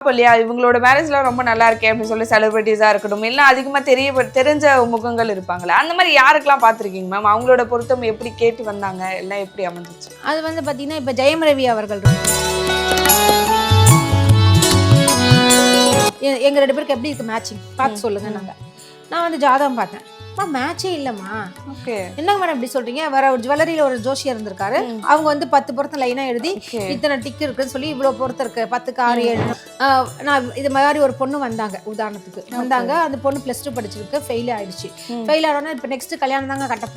இல்லையா? இவங்களோட மேரேஜ்லாம் ரொம்ப நல்லா இருக்கே அப்படின்னு சொல்லி செலிபிரிட்டிஸாக இருக்கட்டும் இல்லை அதிகமாக தெரிய தெரிஞ்ச முகங்கள் இருப்பாங்களே அந்த மாதிரி யாருக்கெல்லாம் பார்த்துருக்கீங்க மேம் அவங்களோட பொருத்தம் எப்படி கேட்டு வந்தாங்க? எல்லாம் எப்படி அமைஞ்சிச்சு? அது வந்து பார்த்தீங்கன்னா இப்போ ஜெயம் ரவி அவர்கள் எ- எங்க ரெண்டு பேருக்கு எப்படி இருக்கு மேட்சிங் பார்த்து சொல்லுங்க நாங்க. நான் வந்து ஜாதகம் பார்த்தேன். அம்மா மேட்சே இல்லைம்மா. ஓகே என்னங்க மேடம் இப்படி சொல்றீங்க? வேற ஒரு ஜுவல்லரியில ஒரு ஜோஷியர் இருந்திருக்காரு. அவங்க வந்து பத்து பொருத்தம் லைனா எழுதி இத்தனை டிக் இருக்குன்னு சொல்லி இவ்வளவு பொருத்தம் இருக்கு. பத்துக்கு ஆறு ஏழு. நான் இது மாதிரி ஒரு பொண்ணு வந்தாங்க உதாரணத்துக்கு. வந்தாங்க அந்த பொண்ணு பிளஸ் டூ படிச்சிருக்கு ஃபெயில் ஆயிடுச்சு. ம். ஃபெயில் ஆனோன்னா இப்போ நெக்ஸ்ட் கல்யாணம் தாங்க கட்ட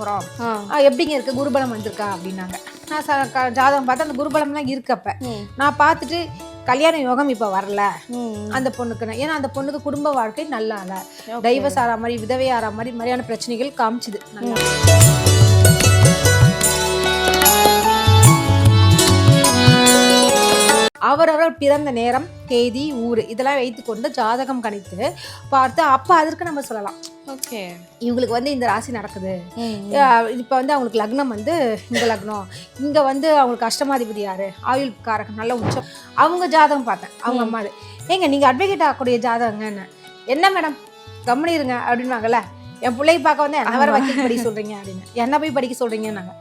ஆ, எப்படிங்க இருக்கு? குருபலம் வந்திருக்கா? அப்படின்னாங்க. நான் ஜாதகம் பார்த்து அந்த குருபலம்லாம் இருக்கு அப்ப. ம். நான் பார்த்துட்டு கல்யாண யோகம் இப்போ வரல. அந்த பொண்ணுக்கு. ஏன்னா அந்த பொண்ணுக்கு குடும்ப வாழ்க்கை நல்லா இல்ல. டைவர்ஸ் ஆற மாதிரி விதவை ஆற மாதிரி மாதிரியான பிரச்சனைகள் காமிச்சுது. அவரவர் பிறந்த நேரம் தேதி ஊர் இதெல்லாம் வைத்துக்கொண்டு ஜாதகம் கணித்து பார்த்து அப்போ அதற்கு நம்ம சொல்லலாம் ஓகே இவங்களுக்கு வந்து இந்த ராசி நடக்குது. இப்போ வந்து அவங்களுக்கு லக்னம் வந்து இந்த லக்னம். இங்கே வந்து அவங்களுக்கு அஷ்டமாதிபதி யாரு? ஆயுள் காரகம் நல்ல உச்சம் அவங்க ஜாதகம் பார்த்தேன். அவங்க அம்மா ஏங்க நீங்கள் அட்வொகேட் ஆகக்கூடிய ஜாதகங்கன்னு என்ன? மேடம் கம்முனி இருங்க அப்படின்னாங்கல்ல என் பிள்ளையை பார்க்க வந்து என்ன வர வக்கீல் படிக்க சொல்கிறீங்க அப்படின்னு. என்ன போய் படிக்க சொல்கிறீங்கன்னாங்க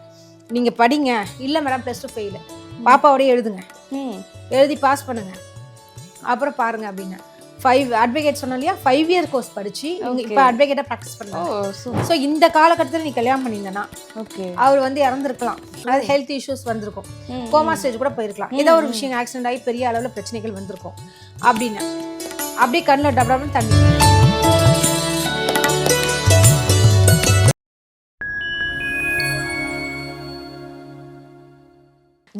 நீங்கள் படிங்க. இல்லை மேடம் ப்ளஸ் டூ ஃபெயிலு பாப்பாவோடய எழுதுங்க. ம். எழுதி பாஸ் பண்ணுங்க. அப்புறம் பாருங்க அப்படின்னு. ஃபைவ் அட்வொகேட் சொன்னோம் இல்லையா? ஃபைவ் இயர் கோர்ஸ் படிச்சு இவங்க. இப்போ அட்வொகேட்டாக ப்ராக்டிஸ் சூப்பர் ஸோ இந்த காலகட்டத்தில் நீ கல்யாணம் பண்ணியிருந்தேன்னா ஓகே அவர் வந்து இறந்துருக்கலாம். அதாவது ஹெல்த் இஷ்யூஸ் வந்திருக்கும். கோமா ஸ்டேஜ் கூட போயிருக்கலாம். ஏதோ ஒரு விஷயம் ஆக்சிடென்ட் ஆகி பெரிய அளவில் பிரச்சனைகள் வந்திருக்கும். அப்படின்னு. அப்படியே கண்ணில் டபடபுன்னு தண்ணி.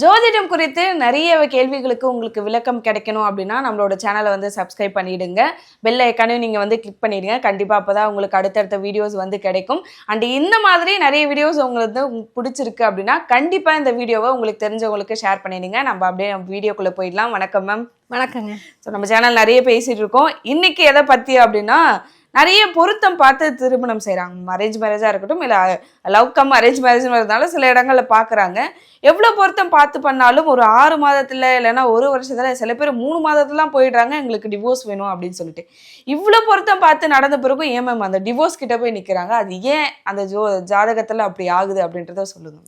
ஜோதிடம் குறித்து நிறைய கேள்விகளுக்கு உங்களுக்கு விளக்கம் கிடைக்கணும் அப்படின்னா நம்மளோட சேனலை வந்து சப்ஸ்கிரைப் பண்ணிடுங்க. பெல் ஐக்கானையும் நீங்கள் வந்து கிளிக் பண்ணிடுங்க. கண்டிப்பாக அப்போ தான் உங்களுக்கு அடுத்தடுத்த வீடியோஸ் வந்து கிடைக்கும். அண்ட் இந்த மாதிரி நிறைய வீடியோஸ் உங்களுக்கு பிடிச்சிருக்கு அப்படின்னா கண்டிப்பாக இந்த வீடியோவை உங்களுக்கு தெரிஞ்சவங்களுக்கு ஷேர் பண்ணிடுங்க. நம்ம அப்படியே வீடியோக்குள்ளே போயிடலாம். வணக்கம் மேம் வணக்கங்க. ஸோ நம்ம சேனல் நிறைய பேசிட்டு இருக்கோம். இன்னைக்கு எதை பற்றி அப்படின்னா நிறைய பொருத்தம் பார்த்து திருமணம் செய்கிறாங்க அரேஞ்ச் மேரேஜாக இருக்கட்டும் இல்லை லவ் கம் அரேஞ்ச் மேரேஜ் சில இடங்களில் பார்க்குறாங்க. எவ்வளோ பொருத்தம் பார்த்து பண்ணாலும் ஒரு ஆறு மாதத்தில் இல்லைன்னா ஒரு வருஷத்தில் சில பேர் மூணு மாதத்துலாம் போயிடுறாங்க எங்களுக்கு டிவோர்ஸ் வேணும் அப்படின்னு சொல்லிட்டு. இவ்வளோ பொருத்தம் பார்த்து நடந்த பிறகு ஏன் மேம் அந்த டிவோர்ஸ் கிட்ட போய் நிற்கிறாங்க அது ஏன் அந்த ஜோ ஜாதகத்தில் அப்படி ஆகுது அப்படின்றத சொல்லுங்க.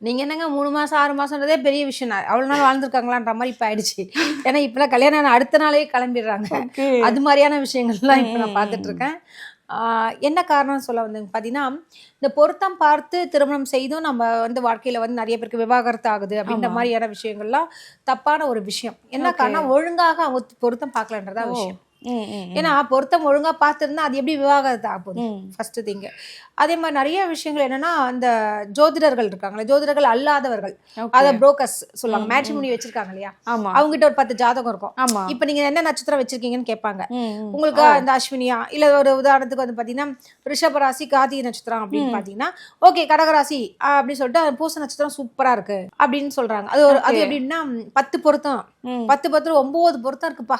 நீங்கள் என்னங்க மூணு மாதம் ஆறு மாதம்ன்றதே பெரிய விஷயம் அவ்வளோ நாள் வாழ்ந்துருக்காங்களான்ற மாதிரி இப்போ ஆயிடுச்சு ஏன்னா இப்போலாம் கல்யாணம் அடுத்த நாளே கிளம்பிடுறாங்க அது மாதிரியான விஷயங்கள்லாம் இப்போ நான் பார்த்துட்டு இருக்கேன் ஆஹ் என்ன காரணம் சொல்ல வந்து பார்த்தீங்கன்னா இந்த பொருத்தம் பார்த்து திருமணம் செய்தும் நம்ம வந்து வாழ்க்கையில வந்து நிறைய பேருக்கு விவாகரத்து ஆகுது அப்படின்ற. மாதிரியான விஷயங்கள்லாம் தப்பான ஒரு விஷயம் என்ன. காரணம் ஒழுங்காக அவங்க பொருத்தம் பார்க்கலன்றதா. விஷயம். ஏன்னா பொருத்தம் ஒழுங்கா பார்த்துருந்தா அது எப்படி விவாகரத்து ஆக போகுது ம். ஃபர்ஸ்ட் திங் அதே மாதிரி நிறைய விஷயங்கள் என்னன்னா அந்த ஜோதிடர்கள் இருக்காங்களே ஜோதிடர்கள் அல்லாதவர்கள். அத புரோக்கர்ஸ் சொல்லுவாங்க ம், மேட்ரிமோனி வச்சிருக்காங்க இல்லையா அவங்ககிட்ட ஒரு பத்து ஜாதகம் இருக்கும் ஆமா இப்போ நீங்க என்ன நட்சத்திரம் வச்சிருக்கீங்கன்னு கேட்பாங்க. உங்களுக்கு. இந்த அஸ்வினியா இல்ல ஒரு உதாரணத்துக்கு வந்து பாத்தீங்கன்னா ரிஷப ராசி கார்த்திகை நட்சத்திரம் அப்படின்னு. பாத்தீங்கன்னா ஓகே கடகராசி அப்படின்னு சொல்லிட்டு பூச நட்சத்திரம் சூப்பரா இருக்கு அப்படின்னு சொல்றாங்க அது ஒரு அது. எப்படின்னா பத்து பொருத்தம். பத்து பத்து ஒன்பது பொருத்தம் இருக்குப்பா.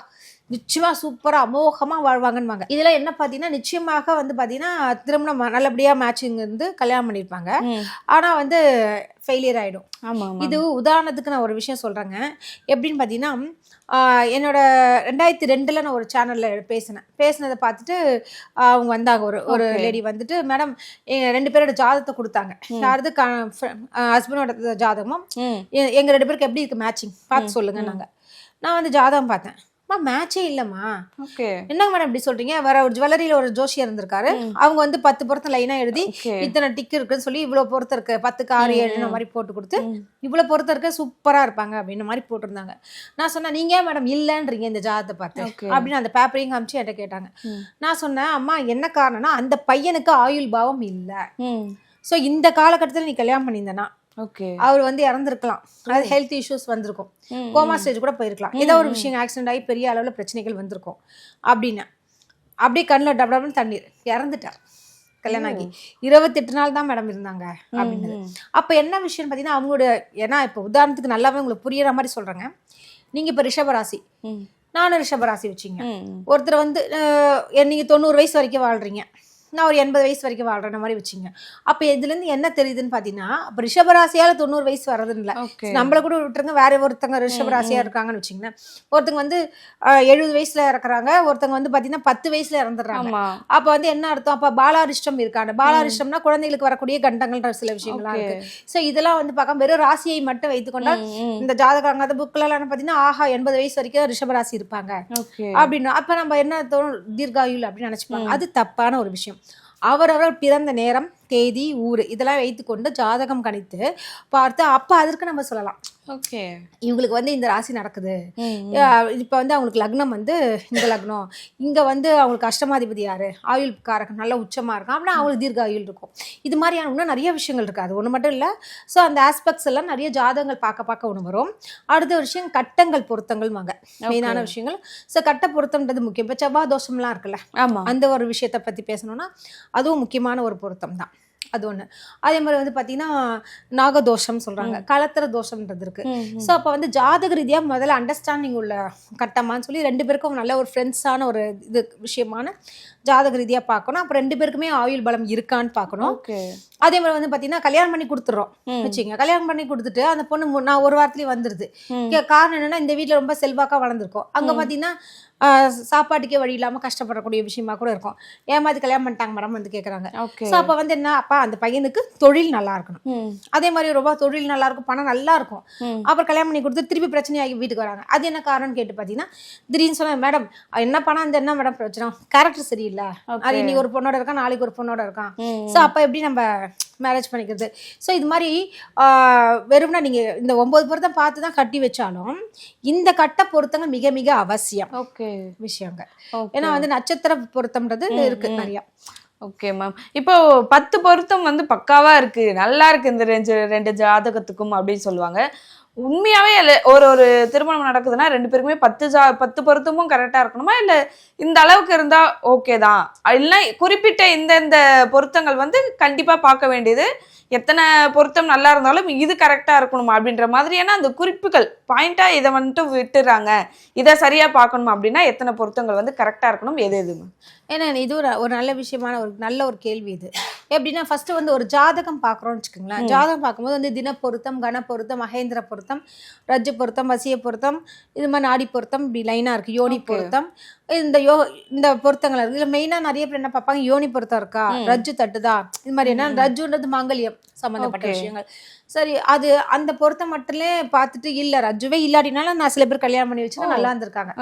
நிச்சயமா சூப்பரா அமோகமா வாழ்வாங்கன்னு இதுல என்ன பாத்தீங்கன்னா நிச்சயமாக வந்து பாத்தீங்கன்னா திருமணம் நல்லபடியா மேட்சிங் இருந்து கல்யாணம் பண்ணிருப்பாங்க. ஆனா வந்து ஃபெயிலியர் ஆயிடும். ஆமா ஆமா. இது உதாரணத்துக்கு நான் ஒரு விஷயம் சொல்கிறேங்க எப்படின்னு பார்த்தீங்கன்னா என்னோட ரெண்டாயிரத்தி ரெண்டில் நான் ஒரு சேனலில் பேசினேன். பேசினதை பார்த்துட்டு அவங்க வந்தாங்க. ஒரு ஒரு. லேடி வந்துட்டு மேடம் ரெண்டு பேரோட ஜாதகத்தை கொடுத்தாங்க. யாரது ஹஸ்பண்டோட ஜாதகமும் ம். எ- எங்க ரெண்டு பேருக்கு எப்படி இருக்கு மேட்சிங் பார்த்து சொல்லுங்க நாங்க நான் வந்து ஜாதகம் பார்த்தேன். அம்மா மேட்சே இல்லைம்மா ஓகே என்னங்க மேடம் இப்படி சொல்றீங்க வேற ஒரு ஜுவல்லரியில ஒரு ஜோஷியர் இருந்திருக்காரு ம். அவங்க வந்து பத்து பொருத்தம் லைனா எழுதி இத்தனை டிக் இருக்குன்னு சொல்லி இவ்வளவு பொருத்தம் இருக்கு பத்துக்கு ஆறு ம், ஏழு ம். மாதிரி போட்டு கொடுத்து ம். இவ்வளவு பொறுத்த இருக்க சூப்பரா இருப்பாங்க அப்படின்னு மாதிரி போட்டிருந்தாங்க நான் சொன்னேன் நீங்க ஏன் மேடம் இல்லைன்றீங்க இந்த ஜாதத்தை பார்த்து. அப்படின்னு அந்த பேப்பரையும் காமிச்சு என்கிட்ட கேட்டாங்க ம். நான் சொன்னேன் அம்மா என்ன காரணம்னா அந்த பையனுக்கு ஆயுள் பாவம் இல்ல ம். சோ இந்த காலகட்டத்தில் நீ கல்யாணம் பண்ணியிருந்தனா ஓகே அவர் வந்து இறந்துருக்கலாம். அதாவது ஹெல்த் இஷ்யூஸ் வந்திருக்கும். கோமா. ஸ்டேஜ் கூட போயிருக்கலாம். ஏதோ ஒரு. விஷயம் ஆக்சிடென்ட் ஆகி பெரிய அளவில் பிரச்சனைகள் வந்திருக்கும். அப்படின்னு. அப்படியே கண்ணில் டபடபுன்னு தண்ணீர். இறந்துட்டார். கல்யாணம் ஆகி. இருபத்தெட்டு நாள் தான் மேடம் இருந்தாங்க அப்படின்னு. அப்போ என்ன விஷயம்னு பார்த்தீங்கன்னா அவங்களோட ஏன்னா இப்போ உதாரணத்துக்கு நல்லாவே உங்களுக்கு புரியுற மாதிரி சொல்கிறேங்க நீங்கள் இப்போ ரிஷபராசி. நானும் ரிஷபராசி வச்சிங்க. ஒருத்தர் வந்து நீங்கள் தொண்ணூறு வயசு வரைக்கும் வாழ்றீங்க. நான் ஒரு எண்பது வயசு வரைக்கும் வாழ்ற மாதிரி வச்சுங்க அப்போ இதுலேருந்து என்ன தெரியுதுன்னு பார்த்தீங்கன்னா அப்போ ரிஷபராசியால தொண்ணூறு வயசு வர்றதுன்னு இல்லை நம்மள கூட விட்டுருங்க. வேற ஒருத்தங்க ரிஷபராசியா இருக்காங்கன்னு வச்சுங்களேன் ஒருத்தங்க வந்து எழுபது வயசுல இறக்குறாங்க. ஒருத்தங்க வந்து பார்த்தீங்கன்னா பத்து வயசுல இறந்துடுறாங்க. அப்ப வந்து என்ன அர்த்தம்? அப்ப பாலாரிஷ்டம் இருக்காங்க. பாலாரிஷ்டம்னா குழந்தைகளுக்கு வரக்கூடிய கண்டங்கள்ன்ற சில விஷயங்கள்லாம். இருக்கு. சோ இதெல்லாம் வந்து பார்க்க வெறும் ராசியை மட்டும் வைத்துக்கொண்டால். இந்த ஜாதகம் அந்த புக்ல எல்லாம் பாத்தீங்கன்னா ஆஹா எண்பது வயசு வரைக்கும் ரிஷபராசி இருப்பாங்க. அப்படின்னு அப்ப நம்ம என்ன தோணும்? தீர்காயுள் அப்படின்னு நினைச்சுப்பாங்க. அது தப்பான ஒரு விஷயம். அவரவர் பிறந்த நேரம் தேதி ஊர் இதெல்லாம் வைத்துக்கொண்டு ஜாதகம் கணித்து பார்த்து அப்போ அதற்கு நம்ம சொல்லலாம். ஓகே இவங்களுக்கு வந்து இந்த ராசி நடக்குது. இப்ப வந்து அவங்களுக்கு லக்னம் வந்து இந்த லக்னம். இங்க வந்து அவங்களுக்கு அஷ்டமாதிபதி யாரு? ஆயுள் காரகம் நல்ல உச்சமா இருக்கும். அப்படின்னா அவங்களுக்கு தீர்க்க ஆயுள் இருக்கும். இது மாதிரியான இன்னும் நிறைய விஷயங்கள் இருக்கு. அது ஒண்ணு மட்டும் இல்ல. சோ அந்த ஆஸ்பெக்ட்ஸ் எல்லாம் நிறைய ஜாதகங்கள் பார்க்க பார்க்க ஒண்ணு வரும். அடுத்த விஷயம் கட்டங்கள் பொருத்தங்கள் வாங்க மெயினான விஷயங்கள். சோ கட்ட பொருத்தம்ன்றது முக்கியம். இப்ப செவ்வாய் தோஷம்லாம் இருக்குல்ல. ஆமா. அந்த ஒரு விஷயத்தை பத்தி பேசணும்னா அதுவும் முக்கியமான ஒரு பொருத்தம் தான் அது ஒண்ணு. அதே மாதிரி வந்து பாத்தீங்கன்னா நாகதோஷம் சொல்றாங்க. கலத்திர தோஷம்ன்றது இருக்கு. ம், ம். ஸோ அப்போ வந்து ஜாதக ரீதியா முதல்ல அண்டர்ஸ்டாண்டிங் உள்ள கட்டமான்னு சொல்லி ரெண்டு பேருக்கும் நல்ல ஒரு ஃப்ரெண்ட்ஸான ஒரு இது விஷயமான ஜாதக ரீதியா பார்க்கணும். அப்புறம் ரெண்டு பேருக்குமே ஆயுள் பலம் இருக்கான்னு பார்க்கணும். அதே மாதிரி வந்து பார்த்தீங்கன்னா கல்யாணம் பண்ணி கொடுத்துறோம். வச்சுங்க கல்யாணம் பண்ணி கொடுத்துட்டு அந்த பொண்ணு நான் ஒரு வாரத்துலயே. இங்க காரணம் என்னன்னா இந்த வீட்ல ரொம்ப செல்வாக்கா வளர்ந்துருக்கோம். அங்க பாத்தீங்கன்னா ஆஹ், சாப்பாட்டுக்கே வழி இல்லாம கஷ்டப்படக்கூடிய விஷயமா கூட இருக்கும். ஏமாத்தி கல்யாணம் பண்ணிட்டாங்க மேடம் வந்து கேக்குறாங்க. ஓகே. ஸோ அப்போ வந்து என்ன அப்பா அந்த பையனுக்கு தொழில் நல்லா இருக்கணும். அதே மாதிரி ரொம்ப தொழில் நல்லா இருக்கும் பணம் நல்லா இருக்கும். அப்புறம் கல்யாணம் பண்ணி கொடுத்து திருப்பி பிரச்சனையாகி வீட்டுக்கு வராங்க. அது என்ன காரணம்னு கேட்டு பார்த்தீங்கன்னா திடீர்னு சொன்னா மேடம் என்ன பணம் அந்த என்ன மேடம் பிரச்சனை? கேரக்டர் சரியில்லை. அது இன்னைக்கு ஒரு பொண்ணோட இருக்கான் நாளைக்கு ஒரு பொண்ணோட இருக்கான். ஸோ அப்போ எப்படி நம்ம மேரேஜ் பண்ணிக்கிறது? ஸோ இது மாதிரி வெறும்னா நீங்கள் இந்த ஒன்பது பொருத்தம் பார்த்து தான் கட்டி வச்சாலும் இந்த கட்ட பொருத்தங்கள் மிக மிக அவசியம். ஓகே விஷயங்க ஏன்னா வந்து நட்சத்திர பொருத்தம்ன்றது இருக்கு நிறையா. ஓகே மேம் இப்போ பத்து பொருத்தம் வந்து பக்காவா இருக்கு. நல்லா இருக்கு இந்த ரெண்டு ரெண்டு ஜாதகத்துக்கும் அப்படின்னு சொல்லுவாங்க. உண்மையாவே இல்லை. ஒரு ஒரு திருமணம் நடக்குதுன்னா ரெண்டு பேருக்குமே பத்து ஜா பத்து பொருத்தமும் கரெக்டா இருக்கணுமா? இல்ல இந்த அளவுக்கு இருந்தா ஓகே தான். இல்லைன்னா குறிப்பிட்ட இந்த இந்த பொருத்தங்கள் வந்து கண்டிப்பா பார்க்க வேண்டியது. எத்தனை பொருத்தம் நல்லா இருந்தாலும் இது கரெக்டா இருக்கணுமா? அப்படின்ற மாதிரியான அந்த குறிப்புகள் பாயிண்டா இதை வந்துட்டு விட்டுறாங்க. இதை சரியா பார்க்கணுமா அப்படின்னா எத்தனை பொருத்தங்கள் வந்து கரெக்டா இருக்கணும் எது எதுமா ஏன்னா இது ஒரு ஒரு நல்ல விஷயமான ஒரு நல்ல ஒரு கேள்வி இது. எப்படின்னா ஃபர்ஸ்ட் வந்து ஒரு ஜாதகம் பார்க்குறோம்னு வச்சுக்கோங்களேன். ஜாதகம் பார்க்கும்போது வந்து தின பொருத்தம் கன பொருத்தம் மகேந்திர பொருத்தம் ரஜ்ஜு பொருத்தம் வசிய பொருத்தம் இது மாதிரி நாடி பொருத்தம் இப்படி லைனாக இருக்குது யோனி பொருத்தம். இந்த யோ இந்த பொருத்தங்கள் இருக்கு. இதில் மெயினாக நிறைய பேர் என்ன பார்ப்பாங்க? யோனி பொருத்தம் இருக்கா? ரஜ்ஜு தட்டுதா? இது மாதிரி என்ன? ரஜ்ஜுன்றது மாங்கல்யம். சம்மந்தப்பட்ட. விஷயங்கள். சரி அது அந்த பொருத்தம் மட்டுமே பார்த்துட்டு இல்லை ரஜ்ஜுவே இல்லாட்டினாலும் நான் சில பேர் கல்யாணம் பண்ணி வச்சுட்டு நல்லா இருந்திருக்காங்க.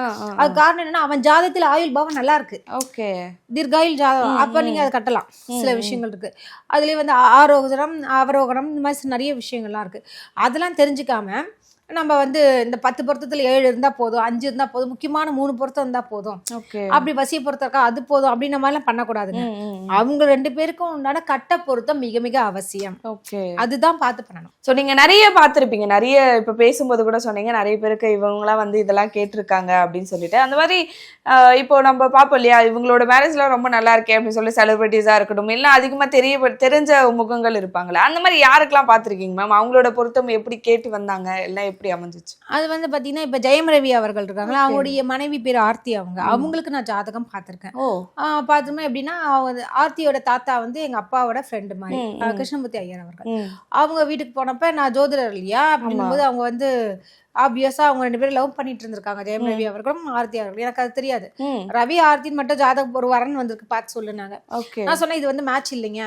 அது காரணம் என்னன்னா அவன் ஜாதகத்தில் ஆயுள் பாவம் நல்லா இருக்கு. ஓகே தீர்காயுள் ஜாதகம் அப்ப நீங்க அதை கட்டலாம். சில விஷயங்கள் இருக்கு. அதுலயே வந்து ஆரோகணம் அவரோகணம் இந்த மாதிரி நிறைய விஷயங்கள்லாம் இருக்கு. அதெல்லாம் தெரிஞ்சுக்காம நம்ம வந்து இந்த பத்து பொருத்தத்துல ஏழு இருந்தா போதும் அஞ்சு இருந்தா போதும் முக்கியமான மூணு பொருத்தம் இருந்தா போதும். அப்படி வசிய பொருத்தம் இருக்கா அது போதும் அப்படின்ற மாதிரிலாம் பண்ணக்கூடாதுங்க. அவங்க ரெண்டு பேருக்கும் உண்டான கட்ட பொருத்தம் மிக மிக அவசியம். அதுதான் பார்த்து பண்ணணும். ஸோ நீங்க நிறைய பார்த்துருப்பீங்க. நிறைய இப்ப பேசும்போது கூட சொன்னீங்க நிறைய பேருக்கு இவங்களாம் வந்து இதெல்லாம் கேட்டிருக்காங்க அப்படின்னு சொல்லிட்டு. அந்த மாதிரி இப்போ நம்ம பார்ப்போம் இல்லையா? இவங்களோட மேரேஜ்லாம் ரொம்ப நல்லா இருக்கே அப்படின்னு சொல்லி செலிபிரிட்டிஸா இருக்கட்டும் இல்லை அதிகமா தெரிய தெரிஞ்ச முகங்கள் இருப்பாங்களே. அந்த மாதிரி யாருக்கெல்லாம் பார்த்துருக்கீங்க மேம் அவங்களோட பொருத்தம் எப்படி கேட்டு வந்தாங்க? எல்லாம் எப்படி அமைஞ்சிச்சு? அது வந்து பாத்தீங்கன்னா இப்ப ஜெயம் ரவி அவர்கள் இருக்காங்களா அவங்களுடைய மனைவி பேர் ஆர்த்தி அவங்க. அவங்களுக்கு நான் ஜாதகம் பார்த்திருக்கேன். ஓ. பார்த்தோம்னா எப்படின்னா ஆர்த்தியோட தாத்தா வந்து எங்க அப்பாவோட ஃப்ரெண்டு மாதிரி. கிருஷ்ணமூர்த்தி ஐயர் அவர்கள். அவங்க வீட்டுக்கு போனப்ப நான் ஜோதிடர் இல்லையா அப்படிங்கும்போது அவங்க வந்து ஆப்வியஸா அவங்க ரெண்டு பேரும் லவ் பண்ணிட்டு இருந்திருக்காங்க ஜெயம் ரவி அவர்களும் ஆர்த்தி அவர்களும் எனக்கு அது தெரியாது. ரவி ஆர்த்தின்னு மட்டும் ஜாதகம் ஒரு வரன் வந்திருக்கு பார்த்து சொல்லுனாங்க. நான் சொன்னேன் இது வந்து மேட்ச் இல்லைங்க.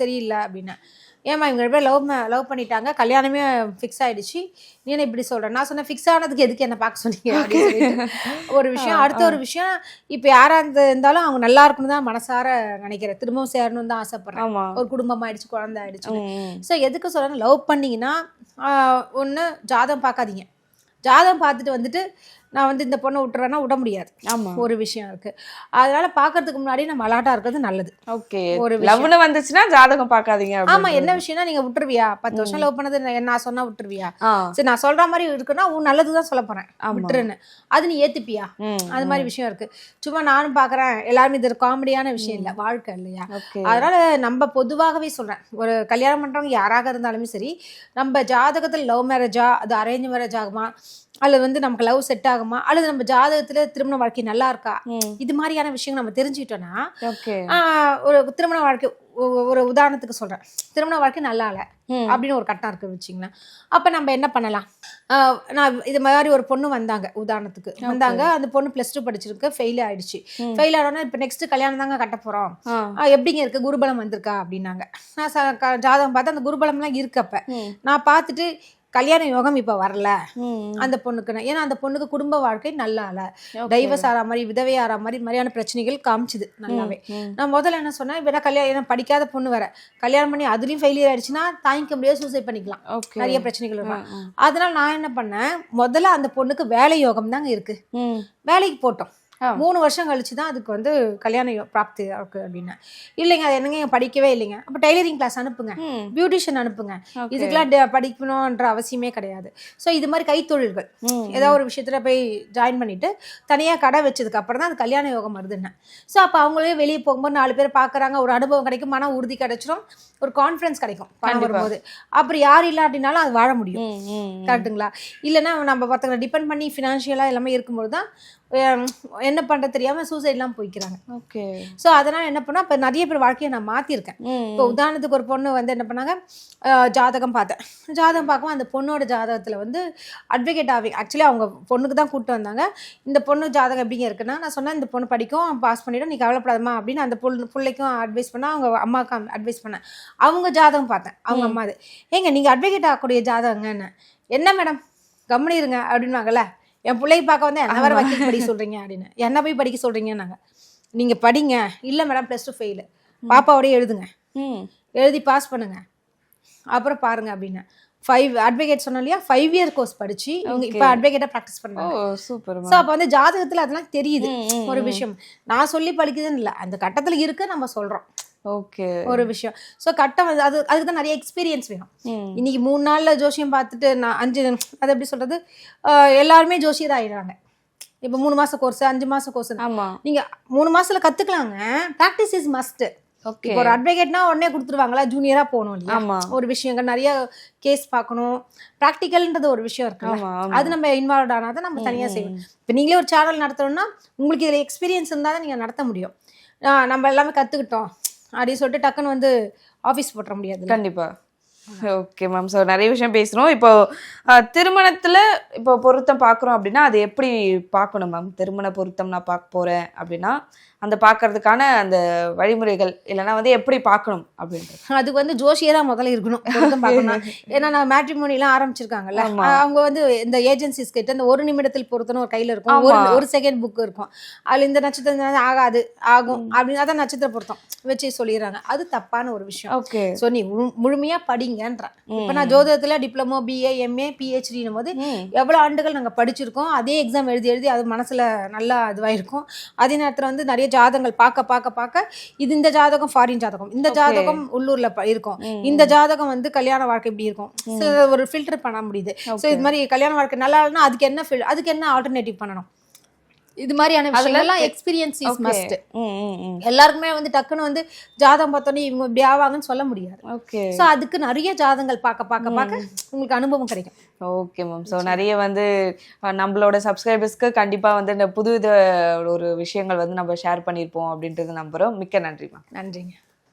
சரியில்லை அப்படின்னா ஏமா இவங்க பேரும் லவ் லவ் பண்ணிட்டாங்க. கல்யாணமே ஃபிக்ஸ் ஆயிடுச்சு. நீ என்ன இப்படி சொல்ற? நான் சொன்னேன் ஃபிக்ஸ் ஆனதுக்கு எதுக்கு என்ன பார்க்க சொன்னீங்க? ஒரு விஷயம். அடுத்த ஒரு விஷயம் இப்போ யாரா இருந்து- இருந்தாலும் அவங்க நல்லா இருக்கணும் தான் மனசார நினைக்கிறேன். திரும்பவும் சேரணும்னு தான் ஆசைப்படுறேன். ஒரு குடும்பம் ஆயிடுச்சு குழந்தை ஆயிடுச்சு. ஸோ எதுக்கு சொல்றேன் லவ் பண்ணீங்கன்னா ஒன்று ஜாதகம் பார்க்காதீங்க. ஜாதகம் பார்த்துட்டு வந்துட்டு நான் வந்து இந்த பொண்ணை விட்டுறேன்னா விட முடியாது. ஆமா. ஒரு விஷயம் இருக்கு. அதனால பார்க்கறதுக்கு முன்னாடி நம்ம அலாட்டா இருக்கிறது நல்லது. ஓகே. ஒரு. லவ்னு வந்துச்சுன்னா ஜாதகம் பார்க்காதீங்க ஆமா அப்படின்றது. என்ன விஷயம்னா நீங்க விட்டுருவியா? பத்து வருஷம் லவ் பண்ணது நான் நான் சொன்னா விட்டுருவியா? சரி நான் சொல்ற மாதிரி இருக்குன்னா உன் நல்லது தான் சொல்ல ஆமா. விட்டுருன்னு. அது நீ ஏத்துப்பியா? ம் அது மாதிரி விஷயம் இருக்கு. சும்மா நானும் பாக்குறேன். எல்லாருமே இது காமெடியான விஷயம் இல்ல வாழ்க்கை இல்லையா? அதனால நம்ம பொதுவாகவே சொல்றேன். ஒரு கல்யாணம் பண்றவங்க யாராக இருந்தாலுமே சரி நம்ம ஜாதகத்தில் லவ் மேரேஜா அது அரேஞ்ச் மேரேஜ் ஆகுமா? அல்லது வந்து நமக்கு லவ் செட் ஆகுமா? அல்லது நம்ம ஜாதகத்துல திருமண வாழ்க்கை நல்லா இருக்கா? இது மாதிரியான விஷயங்கள் நம்ம தெரிஞ்சுக்கிட்டோம்னா ஒரு திருமண வாழ்க்கை ஒரு உதாரணத்துக்கு சொல்றேன். திருமண வாழ்க்கை நல்லா இல்லை அப்படின்னு ஒரு கட்டம் இருக்கு வச்சுங்களேன் அப்ப நம்ம என்ன பண்ணலாம்? நான் இது மாதிரி ஒரு பொண்ணு வந்தாங்க உதாரணத்துக்கு. வந்தாங்க அந்த பொண்ணு ப்ளஸ் டூ படிச்சிருக்கு ஃபெயில் ஆயிடுச்சு. ஃபெயில் ஆனோன்னா இப்போ நெக்ஸ்ட் கல்யாணம் தாங்க கட்ட போறோம். எப்படிங்க இருக்கு? குருபலம் வந்திருக்கா? அப்படின்னாங்க. நான் ஜாதகம் பார்த்து அந்த குருபலம்லாம் இருக்கு அப்ப. ம். நான் பார்த்துட்டு கல்யாண யோகம் இப்ப வரல. அந்த பொண்ணுக்கு. ஏன்னா அந்த பொண்ணுக்கு குடும்ப வாழ்க்கை நல்லா இல்ல. டைவர்ஸ் ஆற மாதிரி விதவை ஆற மாதிரி மாதிரியான பிரச்சனைகள் காமிச்சுது நல்லாவே. நான் முதல்ல என்ன சொன்னேன் வேணா கல்யாணம் ஏன்னா படிக்காத பொண்ணு வேற. கல்யாணம் பண்ணி அதுலயும் ஃபெயிலியர் ஆயிடுச்சுன்னா தாங்கிக்க முடியாது சூசைட் பண்ணிக்கலாம். நிறைய பிரச்சனைகள் இருக்கும் அதனால நான் என்ன பண்ணேன் முதல்ல அந்த பொண்ணுக்கு வேலை யோகம் தாங்க இருக்கு வேலைக்கு போட்டோம். மூணு வருஷம் கழிச்சு தான் அதுக்கு வந்து கல்யாண யோ- பிராப்தி இருக்கு அப்படின்னா. இல்லைங்க அது என்னங்க படிக்கவே இல்லைங்க. அப்போ டைலரிங் கிளாஸ் அனுப்புங்க. பியூட்டிஷியன் அனுப்புங்க. இதுக்கெல்லாம் படிக்கணுன்ற அவசியமே கிடையாது. ஸோ இது மாதிரி கைத்தொழில்கள். ம் ஏதோ ஒரு விஷயத்துல போய் ஜாயின் பண்ணிட்டு தனியா கடை வச்சதுக்கு அப்புறம் தான் அது கல்யாண யோகம் வருதுன்னு ஸோ அப்போ அவங்களே வெளியே போகும்போது நாலு பேர் பார்க்கறாங்க ஒரு அனுபவம் கிடைக்கும் மன உறுதி கிடைச்சிரும் ஒரு கான்ஃபிடன்ஸ் கிடைக்கும் பணம். வரும்போது. அப்புறம் யார் இல்லாட்டினாலும் அது வாழ முடியும். கரெக்ட்டுங்களா இல்லைன்னா நம்ம ஒருத்தங்களை டிபெண்ட் பண்ணி ஃபினான்ஷியலாக எல்லாமே இருக்கும்போது தான் என்ன பண்ணுற தெரியாமல் சூசைட்லாம் போய்க்கிறாங்க. ஓகே ஸோ அதனால் என்ன பண்ணால் இப்போ நிறைய பேர் வாழ்க்கையை நான் மாற்றிருக்கேன் இப்போ உதாரணத்துக்கு ஒரு பொண்ணு வந்து என்ன பண்ணாங்க ஜாதகம் பார்த்தேன். ஜாதகம் பார்க்கவும் அந்த பொண்ணோட ஜாதகத்தில் வந்து அட்வொகேட் ஆகி ஆக்சுவலி அவங்க பொண்ணுக்கு தான் கூப்பிட்டு வந்தாங்க. இந்த பொண்ணு ஜாதகம் எப்படிங்க இருக்குன்னா நான் சொன்னேன் இந்த பொண்ணு படிக்கும் பாஸ் பண்ணிடும் நீ கவலைப்படாதம்மா அப்படின்னு அந்த பொண்ணு பிள்ளைக்கும் அட்வைஸ் பண்ணேன் அவங்க அம்மாவுக்கு அட்வைஸ் பண்ணேன். அவங்க ஜாதகம் பார்த்தேன் அவங்க அம்மா அது ஏங்க நீங்கள் அட்வொகேட் ஆகக்கூடிய ஜாதகங்கன்னு என்ன? மேடம் கம்முனி இருங்க அப்படின்னாங்கல்ல என் பிள்ளையை பார்க்க வந்து என்ன வேற வக்கீல் படிக்க சொல்கிறீங்க அப்படின்னு. என்ன போய் படிக்க சொல்கிறீங்கன்னாங்க நீங்கள் படிங்க. இல்லை மேடம் ப்ளஸ் டூ ஃபெயிலு பாப்பாவோடய எழுதுங்க. எழுதி பாஸ் பண்ணுங்க. அப்புறம் பாருங்க அப்படின்னு. ஃபைவ் அட்வொகேட் சொன்னோம் இல்லையா? ஃபைவ் இயர் கோர்ஸ் படிச்சு இவங்க இப்போ அட்வொகேட்டாக ப்ராக்டிஸ் பண்ணுறாங்க சூப்பர் ஸோ அப்போ வந்து ஜாதகத்தில் அதெல்லாம் தெரியுது. ஒரு விஷயம். நான் சொல்லி படிக்குதுன்னு இல்லை. அந்த கட்டத்தில் இருக்கு நம்ம சொல்கிறோம் ஓகே. ஒரு விஷயம். ஸோ கட்டம் வந்து அது அதுக்கு தான் நிறைய எக்ஸ்பீரியன்ஸ் வேணும். இன்னைக்கு மூணு நாளில் ஜோசியம் பார்த்துட்டு நான் அஞ்சு அது எப்படி சொல்கிறது எல்லாருமே ஜோசியர் ஆயிடுறாங்க. இப்போ மூணு மாதம் கோர்ஸ் அஞ்சு மாதம் கோர்ஸ் ஆமா. நீங்கள் மூணு மாசத்துல கற்றுக்கலாங்க ப்ராக்டிஸ் இஸ் மஸ்ட்டு ஓகே. ஒரு அட்வொகேட்னா உடனே கொடுத்துருவாங்களா? ஜூனியரா போகணும் இல்லையா ஒரு விஷயங்கள் நிறைய கேஸ் பார்க்கணும். ப்ராக்டிக்கல்ன்றது ஒரு விஷயம் ஆமா அது நம்ம இன்வால்வ் ஆனால் தான் நம்ம தனியாக செய்வோம். இப்போ நீங்களே ஒரு சேனல் நடத்தணும்னா உங்களுக்கு இதில் எக்ஸ்பீரியன்ஸ் இருந்தால் தான் நீங்கள் நடத்த முடியும். நம்ம எல்லாமே கற்றுக்கிட்டோம் அப்படின்னு சொல்லிட்டு டக்குன்னு வந்து ஆஃபீஸ் போட்டுற முடியாது கண்டிப்பா. ஓகே மேம் ஸோ நிறைய விஷயம் பேசுகிறோம் இப்போ திருமணத்தில் திருமணத்துல இப்போ பொருத்தம் பார்க்குறோம் அப்படின்னா அது எப்படி பார்க்கணும் மேம் திருமண பொருத்தம் நான் பார்க்க போறேன் அப்படின்னா அந்த பார்க்கறதுக்கான அந்த வழிமுறைகள் இல்லைன்னா வந்து எப்படி பார்க்கணும் அப்படின்றது. அதுக்கு வந்து ஜோஷியே தான் முதல்ல இருக்கணும். பார்க்கணும் ஏன்னா நான் மேட்ரிமோனிலாம் ஆரம்பிச்சிருக்காங்கல்ல. அவங்க வந்து இந்த ஏஜென்சிஸ் கிட்ட இந்த ஒரு நிமிடத்தில் பொருத்தணும் ஒரு கையில இருக்கும். ஒரு. ஒரு செகண்ட் புக் இருக்கும். அதுல இந்த நட்சத்திரம் ஆகாது ஆகும் அப்படின்னு அதான் நட்சத்திர பொருத்தம் வச்சு சொல்லிடுறாங்க. அது தப்பான ஒரு விஷயம். ஓகே. ஸோ நீ முழு- முழுமையா படிங்கன்றேன் இப்போ நான் ஜோதிடத்துல டிப்ளமோ பிஏ எம்ஏ பிஹெச்டினும் போது எவ்வளோ ஆண்டுகள் நாங்கள் படிச்சிருக்கோம் அதே எக்ஸாம் எழுதி எழுதி அது மனசுல நல்லா இதுவாயிருக்கும். அதே நேரத்தில் வந்து நிறைய ஜாதகங்கள் பார்க்க பார்க்க பார்க்க இது இந்த ஜாதகம் ஃபாரின் ஜாதகம். இந்த ஜாதகம் உள்ளூர்ல இருக்கும். இந்த ஜாதகம் வந்து கல்யாண வாழ்க்கை இப்படி இருக்கும். ஒரு ஃபில்டர் பண்ண முடியுது. ஸோ இது மாதிரி கல்யாண வாழ்க்கை நல்லா இல்லைன்னா அதுக்கு என்ன அதுக்கு என்ன ஆல்டர்னேட்டிவ் பண்ணணும்? இது மாதிரியான விஷயங்கள்லாம் எக்ஸ்பீரியன்ஸ் இஸ் மஸ்ட் எல்லாருக்குமே வந்து டக்குன்னு வந்து ஜாதகம் பார்த்தோன்னே இவங்க இப்படி ஆவாங்கன்னு சொல்ல முடியாது. ஓகே ஸோ அதுக்கு நிறைய ஜாதகங்கள் பார்க்க பார்க்க பார்க்க உங்களுக்கு அனுபவம் கிடைக்கும். ஓகே மேம் ஸோ நிறைய வந்து நம்மளோட சப்ஸ்கிரைபர்ஸ்க்கு கண்டிப்பாக வந்து இந்த புது ஒரு விஷயங்கள் வந்து நம்ம ஷேர் பண்ணியிருப்போம் அப்படின்றது நம்புகிறோம் மிக்க நன்றி மேம் நன்றிங்க.